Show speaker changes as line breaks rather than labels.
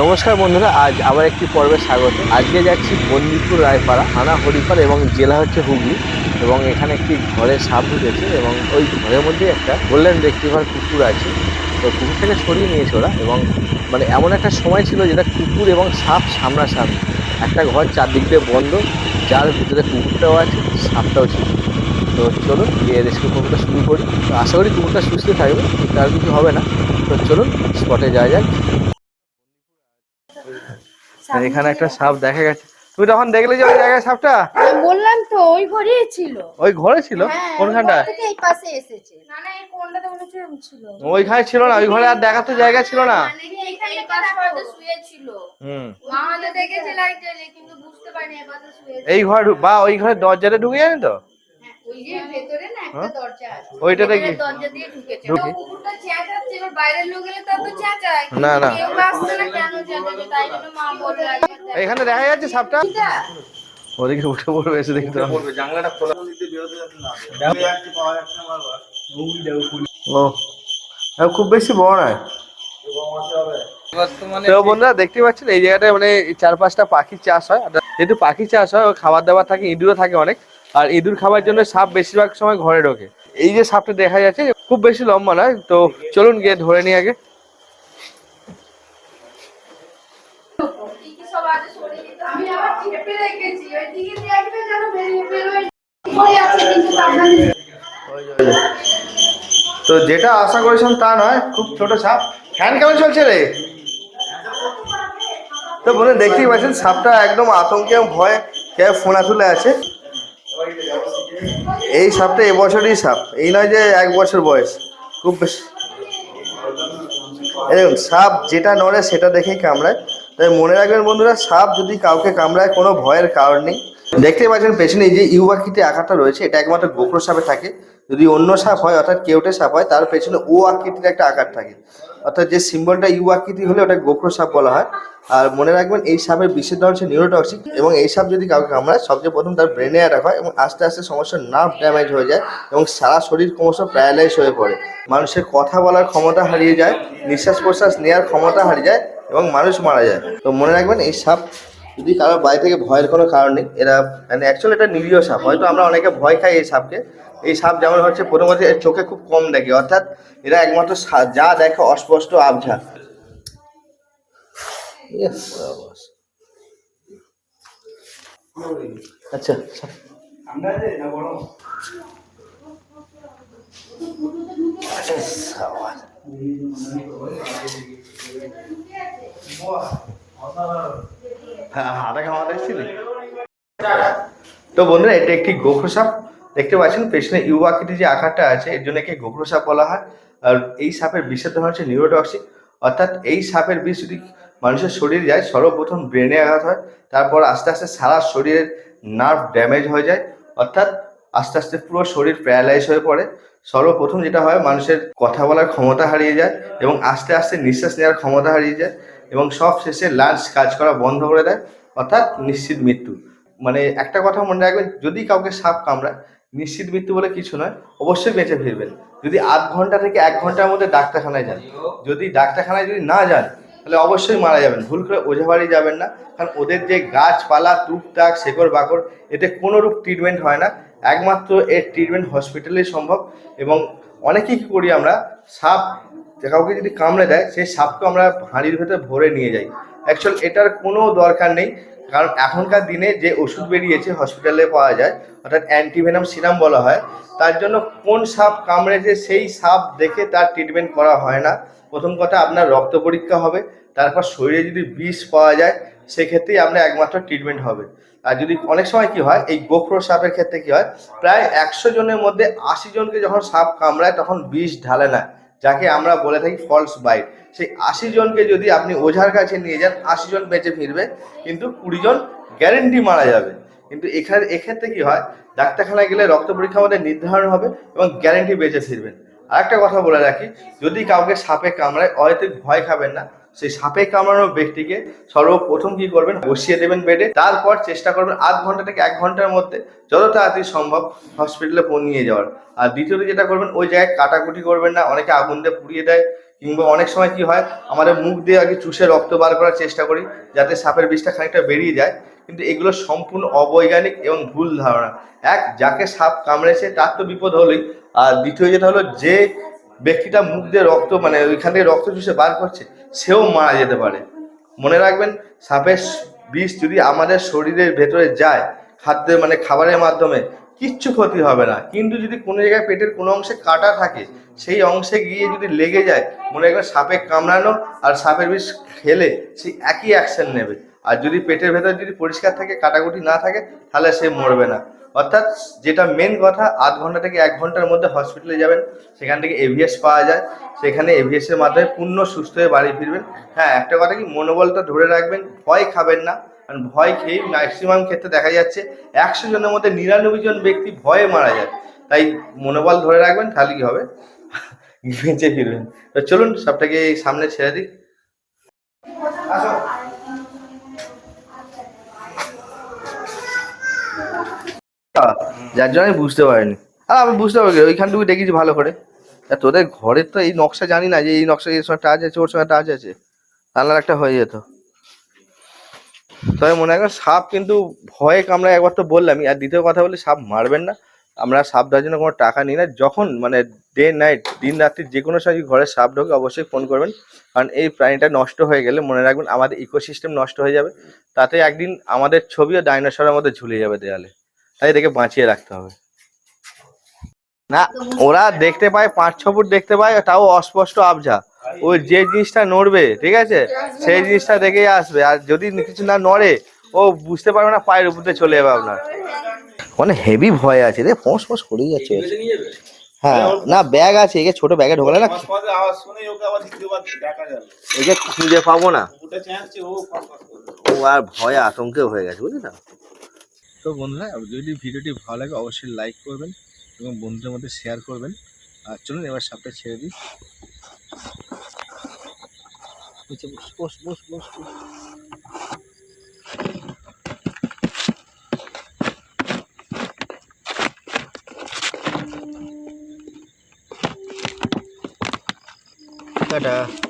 নমস্কার বন্ধুরা, আজ আবার একটি পর্বে স্বাগত। আজকে যাচ্ছি বন্দিপুর রায়পাড়া, থানা হরিপাড়া এবং জেলা হচ্ছে হুগলি এবং এখানে একটি ঘরে সাপ ঢুকেছে এবং ওই ঘরের মধ্যে একটা গোল্ডেন রেক্টিভার কুকুর আছে। তো কুকুরটাকে সরিয়ে নিয়েছে ওরা এবং মানে এমন একটা সময় ছিল যেটা কুকুর এবং সাপ সামনাসামনি। একটা ঘর চারদিক দিয়ে বন্ধ, যার ভিতরে কুকুরটাও আছে, সাপটাও ছিল। তো চলুন, গিয়ে রেস্কিউ কুকুরটা শুরু করি। আশা করি কুকুরটা সুস্থ থাকবে তার কিছু হবে না। তো চলুন স্পটে যাওয়া যাক। এখানে একটা সাপ দেখা গেছে। তুমি তখন দেখলে যে ওই জায়গায় সাপটা?
আমি বললাম তো ওই ঘরেই ছিল।
ওই ঘরে ছিল?
হ্যাঁ,
কোনখানটা
এই পাশে এসেছে। না না এই কোনটাতে মনে হচ্ছে ছিল?
ওইখানে ছিল না ওই ঘরে আর দেখার তো জায়গা ছিল না।
মানে এই পাশে
হুম।
মা হয়তো দেখেছে লাইটে কিন্তু বুঝতে পারিনি এই পাশে
ঘর বা ওই ঘরে দরজাটা ঢুকে জানি তো?
ওই যে ভেতরে না একটা
হ্যাঁ?
দরজা আছে।
ওইটাতে কি?
দরজা দিয়ে ঢুকেছে। কুকুরটা চেঁচাচ্ছে এবার বাইরের লোক এলে তার তো চেঁচায়।
না, না।
কেউ আসছে না কেন চেঁচাচ্ছে তাই জন্য মা বলল
এখানে দেখা যাচ্ছে সাপটা? ওদিকে উঠে পড়বে এসে দেখতে। ও। খুব বেশি বড় নয়। তো বন্ধুরা দেখতে পাচ্ছেন এই জায়গাটায় মানে এই চার পাঁচটা পাখির চাষ হয়। যেহেতু পাখি চাষ হয় ও খাবার দাবার থাকে ইঁদুরও থাকে অনেক। আর ইঁদুর খাবার জন্য সাপ বেশিরভাগ সময় ঘরে ঢোকে। এই যে সাপটা দেখা যাচ্ছে খুব বেশি লম্বা নয়, তো চলুন গিয়ে ধরে নিই আগে। তো যেটা আশা করেছিলাম তা নয়, খুব ছোট সাপ। ফ্যান কেমন চলছে রে? তো বলে দেখতেই পাচ্ছেন, সাপটা একদম আতঙ্কে ভয়ে কে ফোনা তুলে আছে। এই সাপটা এবছরই সাপ। এই নয় যে এক বছর বয়স। খুব বেশি। দেখুন, সাপ যেটা নড়ে সেটা দেখেই কামড়ায়। তাই মনে রাখবেন বন্ধুরা, সাপ যদি কাউকে কামড়ায়, কোনো ভয়ের কারণ নেই। দেখতে পাচ্ছেন, পেছনে যে ইউবাকিতে আঁকাটা রয়েছে, এটা একমাত্র গোখরো সাপে থাকে। যদি অন্য সাপ হয়, অর্থাৎ কেউটে সাপ হয়, তার পেছনে ও আকৃতির একটা আকার থাকে। অর্থাৎ যে সিম্বলটা ইউ আকৃতি হলে ওটা গোখরো সাপ বলা হয়। আর মনে রাখবেন, এই সাপের বিশেষ ধরন হচ্ছে নিউরোটক্সিক এবং এই সাপ যদি কাউকে কামড়ায়, সবচেয়ে প্রথম তার ব্রেনে অ্যাটাক হয় এবং আস্তে আস্তে সমস্ত নার্ভ ড্যামেজ হয়ে যায় এবং সারা শরীর ক্রমশ প্যারালাইজ হয়ে পড়ে। মানুষের কথা বলার ক্ষমতা হারিয়ে যায়, নিঃশ্বাস প্রশ্বাস নেওয়ার ক্ষমতা হারিয়ে যায় এবং মানুষ মারা যায়। তো মনে রাখবেন, এই সাপ যদি কারোর বাড়ি থেকে ভয়ের কোনো কারণ নেই এরা মানে অ্যাকচুয়ালি এটা নিরীহ সাপ। হয়তো আমরা অনেকে ভয় খাই এই সাপকে। এই সাপ যেমন হচ্ছে প্রথমত এর চোখে খুব কম দেখে। অর্থাৎ এরা একমাত্র সা- যা দেখে অস্পষ্ট আবঝা। আচ্ছা সাবাস। হ্যাঁ হাতে খাওয়া দেখছিলি তো বন্ধুরা, এটা একটি গোখরো সাপ। দেখতে পাচ্ছেন, পেছনে ইউ আকৃতির যে আকারটা আছে, এর জন্য একে গোখরো সাপ বলা হয়। আর এই সাপের বিষের ধরন হচ্ছে নিউরোটক্সিক। অর্থাৎ এই সাপের বিষ যদি মানুষের শরীরে যায়, সর্বপ্রথম ব্রেনে আঘাত হয়, তারপর আস্তে আস্তে সারা শরীরের নার্ভ ড্যামেজ হয়ে যায়। অর্থাৎ আস্তে আস্তে পুরো শরীর প্যারালাইজ হয়ে পড়ে। সর্বপ্রথম যেটা হয়, মানুষের কথা বলার ক্ষমতা হারিয়ে যায় এবং আস্তে আস্তে নিঃশ্বাস নেওয়ার ক্ষমতা হারিয়ে যায়। এবং সব শেষে লাঞ্চ কাজ করা বন্ধ করে দেয়, অর্থাৎ নিশ্চিত মৃত্যু। মানে একটা কথা মনে রাখবেন, যদি কাউকে সাপ কামড়ায়, নিশ্চিত মৃত্যু বলে কিছু নয়, অবশ্যই বেঁচে ফিরবেন। যদি আধ ঘণ্টা থেকে এক ঘণ্টার মধ্যে ডাক্তারখানায় যান, যদি ডাক্তারখানায় যদি না যান, তাহলে অবশ্যই মারা যাবেন। ভুল করে ওঝা বাড়ি যাবেন না, কারণ ওদের যে গাছপালা, টুকটাক শেকড় বাকড় এতে কোনো রূপ ট্রিটমেন্ট হয় না। একমাত্র এর ট্রিটমেন্ট হসপিটালেই সম্ভব এবং অনেকেই কী করি আমরা, সাপ যে কাউকে যদি কামড়ে দেয় সেই সাপকে আমরা হাঁড়ির ভেতরে ভরে নিয়ে যাই। অ্যাকচুয়াল এটার কোনো দরকার নেই, কারণ এখনকার দিনে যে ওষুধ বেরিয়েছে হসপিটালে পাওয়া যায়, অর্থাৎ অ্যান্টিভেনাম সিরাম বলা হয়, তার জন্য কোন সাপ কামড়েছে সেই সাপ দেখে তার ট্রিটমেন্ট করা হয় না। প্রথম কথা, আপনার রক্ত পরীক্ষা হবে, তারপর শরীরে যদি বিষ পাওয়া যায়, সেক্ষেত্রেই আপনার একমাত্র ট্রিটমেন্ট হবে। আর যদি অনেক সময় কি হয়, এই গোখরো সাপের ক্ষেত্রে কি হয়, প্রায় একশো জনের মধ্যে আশি জনকে যখন সাপ কামড়ায়, তখন বিষ ঢালে না। যাকে আমরা বলে থাকি ফলস বাইট সেই আশি জনকে যদি আপনি ওঝার কাছে নিয়ে যান, আশি জন বেঁচে ফিরবে, কিন্তু কুড়ি জন গ্যারেন্টি মারা যাবে। কিন্তু এখানে, এক্ষেত্রে কি হয়? ডাক্তারখানায় গেলে রক্ত পরীক্ষা আমাদের নির্ধারণ হবে এবং গ্যারেন্টি বেঁচে ফিরবেন। আর একটা কথা বলে রাখি, যদি কাউকে সাপে কামড়ায় হয়তো ভয় খাবেন না সেই সাপে কামড়ানো ব্যক্তিকে সর্বপ্রথম কি করবেন? বসিয়ে দেবেন বেডে। তারপর চেষ্টা করবেন আধ ঘণ্টা থেকে এক ঘণ্টার মধ্যে যত তাড়াতাড়ি সম্ভব হসপিটালে নিয়ে যাওয়ার। আর দ্বিতীয়ত যেটা করবেন, ওই জায়গায় কাটাকুটি করবেন না, অনেকে আগুন দিয়ে পুড়িয়ে দেয়। কিংবা অনেক সময় কি হয়, আমাদের মুখ দিয়ে আগে চুষে রক্ত বার করার চেষ্টা করি, যাতে সাপের বিষটা খানিকটা বেরিয়ে যায়। কিন্তু এগুলো সম্পূর্ণ অবৈজ্ঞানিক এবং ভুল ধারণা। এক, যাকে সাপ কামড়েছে, তার তো বিপদ হলোই। আর দ্বিতীয় যেটা হলো, যে ব্যক্তিটা মুখ দিয়ে রক্ত মানে ওইখান থেকে রক্ত চুষে বার করছে, সেও মারা যেতে পারে। মনে রাখবেন, সাপের বিষ যদি আমাদের শরীরের ভেতরে যায়, খাদ্যে মানে খাবারের মাধ্যমে, কিচ্ছু ক্ষতি হবে না। কিন্তু যদি কোনো জায়গায় পেটের কোনো অংশে কাটা থাকে, সেই অংশে গিয়ে যদি লেগে যায়, মনে রাখবেন সাপে কামড়ানো আর সাপের বিষ খেলে সেই একই অ্যাকশন নেবে। আর যদি পেটের ভেতরে যদি পরিষ্কার থাকে, কাটাকুটি না থাকে, তাহলে সে মরবে না। অর্থাৎ যেটা মেন কথা, আধ ঘণ্টা থেকে এক ঘণ্টার মধ্যে হসপিটালে যাবেন, সেখান থেকে এভিএস পাওয়া যায়। সেখানে এভিএস এর মাধ্যমে পূর্ণ সুস্থ হয়ে বাড়ি ফিরবেন। হ্যাঁ একটা কথা কি, মনোবলটা ধরে রাখবেন, ভয় খাবেন না। কারণ ভয় খেয়েই ম্যাক্সিমাম ক্ষেত্রে দেখা যাচ্ছে, একশো জনের মধ্যে নিরানব্বই জন ব্যক্তি ভয়ে মারা যায়। তাই মনোবল ধরে রাখবেন, তাহলে কি হবে? বেঁচে ফিরবেন। তো চলুন, সবটাকে সামনে ছেড়ে দিই। আসো যার জন্য আমি বুঝতে পারিনি। আর আমি বুঝতে পারি ওইখানটুকু দেখেছি ভালো করে। তোদের ঘরের তো এই নকশা জানি না যে এই নকশা এর সঙ্গে টাচ আছে, ওর সঙ্গে টাচ আছে। তাহলে একটা হয়ে যেত। তবে মনে হয় সাপ কিন্তু ভয়ে কামড়ায়, একবার তো বললামই। আর দ্বিতীয় কথা বলি সাপ মারবেন না। আমরা সাপ দেওয়ার জন্য কোনো টাকা নিই না। যখন মানে ডে নাইট দিন রাত্রি যে কোনো সময় ঘরে সাপ ঢোকে, অবশ্যই ফোন করবেন। কারণ এই প্রাণীটা নষ্ট হয়ে গেলে মনে রাখবেন আমাদের ইকোসিস্টেম নষ্ট হয়ে যাবে। তাতে একদিন আমাদের ছবিও ডাইনোসরের মধ্যে ঝুলে যাবে দেয়ালে। তাই এটাকে বাঁচিয়ে রাখতে হবে। না, ওরা দেখতে পায়, পাঁচ ছ ফুট দেখতে পায়, তাও অস্পষ্ট আবঝা। ও যে জিনিসটা নড়বে, ঠিক আছে? সেই জিনিসটা দেখেই আসবে। আর যদি কিছু না নড়ে, ও বুঝতে পারবে না, পায়ের উপরে চলে যাবে আপনার। মানে হেভি ভয় আছে রে, ফোঁস ফোঁস করেই যাচ্ছে। হ্যাঁ না, ব্যাগ আছে, একে ছোট ব্যাগে ঢোকালে না একে খুঁজে পাবো না।
ও
আর ভয়ে আতঙ্কে হয়ে গেছে, বুঝলি না? তো বন্ধুরা, যদি ভিডিওটি ভালো লাগে, অবশ্যই লাইক করবেন এবং বন্ধুদের মধ্যে শেয়ার করবেন। আর চলুন, এবার সাপটা ছেড়ে দিই। বস। টাটা।